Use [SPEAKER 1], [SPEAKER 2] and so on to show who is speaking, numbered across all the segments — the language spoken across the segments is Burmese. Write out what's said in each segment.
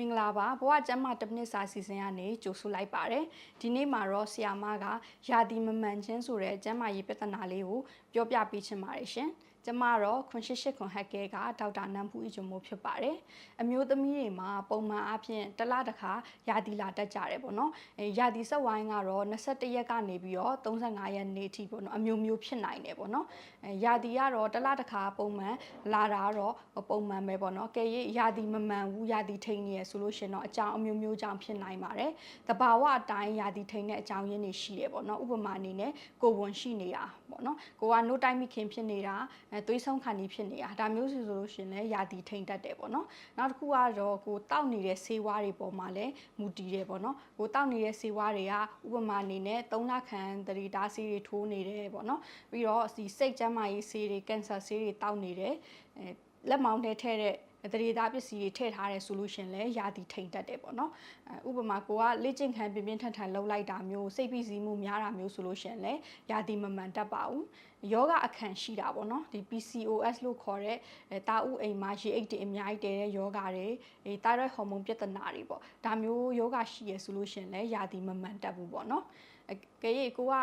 [SPEAKER 1] မင်္ဂလာပါဘဝကျမ်းမာတစ်မိနစ်စာစီစဉ်ကနေကြိုဆိုလိုက်ပါတယ်ဒီနေ့မှာတော့ဆီယာမကယာတီမမှန်ချင်းဆိုတဲ့ကျမ်းမာရေးပြဿနာလေးကိုပြောပြပေးချင်ပါတယ်ရှင် ကျမတော့ခွန်ရှိရှိခွန်ဟက်ကဲကဒေါက်တာနမ်ဖူအီဂျုံမိုးဖြစ်ပါတယ်အမျိုးသမီးတွေမှာပုံမှန်အားဖြင့်တစ်လတစ်ခါယာတီလာတက်ကြတယ်ပေါ့နော်အဲယာတီဆက်ဝိုင်းကတော့21ရက်ကနေပြီးတော့35ရက်နေ့ထိပေါ့နော်အမျိုးမျိုးဖြစ်နိုင်တယ်ပေါ့နော်အဲယာတီကတော့တစ်လတစ်ခါပုံမှန်လာတာကတော့ပုံမှန်ပဲပေါ့နော်ကဲရယာတီမမှန်ဘူးယာတီထိန်နေရဆိုလို့ရှရင်တော့အကြောင်းအမျိုးမျိုးကြောင့်ဖြစ်နိုင်ပါတယ်တဘာဝအတိုင်းယာတီထိန်တဲ့အကြောင်းရင်းတွေရှိတယ်ပေါ့နော်ဥပမာအနေနဲ့ကိုယ်ဝန်ရှိနေတာပေါ့နော်ကိုကနို့တိုင်းမိခင်ဖြစ်နေတာအဲသွေးဆုံးခါနီးဖြစ်နေတာဒါမျိုးဆိုလို့ရှရင်လည်းယာတီထိန်တတ်တယ်ပေါ့နော်နောက်တစ်ခုကတော့ကိုတောက်နေတဲ့ဆေးဝါးတွေပေါ်မှာလည်းမူတည်တယ်ပေါ့နော်ကိုတောက်နေတဲ့ဆေးဝါးတွေကဥပမာအနေနဲ့3လခန့်တရီတားဆေးတွေထိုးနေတယ်ပေါ့နော်ပြီးတော့ဒီစိတ်ကျန်းမာရေးဆေးတွေကင်ဆာဆေးတွေတောက်နေတယ်အဲလက်မောင်းထဲထည့်တဲ့ တရေသားပစ္စည်းတွေထည့်ထားတဲ့ဆိုလို့ရှရင်လဲယာတီထိန်တတ်တယ်ပေါ့နော်အဲဥပမာကိုကလေ့ကျင့်ခန်းပြင်းပြင်းထန်ထန်လှုပ်လိုက်တာမျိုးစိတ်ဖိစီးမှုများတာမျိုးဆိုလို့ရှရင်လဲယာတီမမှန်တတ်ပါဘူးယောဂအခန့်ရှိတာပေါ့နော်ဒီ PCOS လို့ခေါ်တဲ့အဲတာဥအိမ်မှာရေအိတ်တွေအများကြီးတည်တဲ့ယောဂတွေအဲတာရက်ဟော်မုန်းပြဿနာတွေပေါ့ဒါမျိုးယောဂရှိရဆိုလို့ရှရင်လဲယာတီမမှန်တတ်ဘူးပေါ့နော်အဲကဲရေကိုက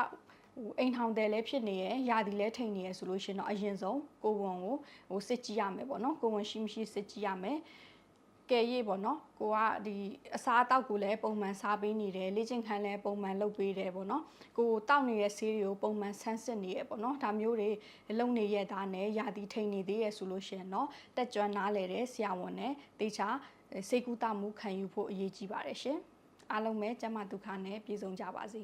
[SPEAKER 1] ဟိုအိမ်ထောင်တယ်လည်းဖြစ်နေရယ်ယာတီလည်းထိန်နေရယ်ဆိုလို့ရှရင်တော့အရင်ဆုံးကိုဝန်ကိုဟိုစစ်ကြည့်ရမယ်ပေါ့နော်ကိုဝန်ရှိမရှိစစ်ကြည့်ရမယ်ကဲရေးပေါ့နော်ကိုကဒီအစားအသောက်ကိုလည်းပုံမှန်စားပေးနေတယ်လေ့ကျင့်ခန်းလည်းပုံမှန်လုပ်ပေးတယ်ပေါ့နော်ကိုတောက်နေတဲ့ဆေးတွေကိုပုံမှန်ဆန်းစစ်နေရပေါ့နော်ဒါမျိုးတွေလုံနေရတာနဲ့ယာတီထိန်နေသေးရဆိုလို့ရှရင်တော့တက်ကြွနားလဲတဲ့ဆရာဝန်နဲ့တေချာစေကူတာမှုခံယူဖို့အရေးကြီးပါတယ်ရှင်အားလုံးပဲကျန်းမာဒုက္ခနဲ့ပြည့်စုံကြပါစေ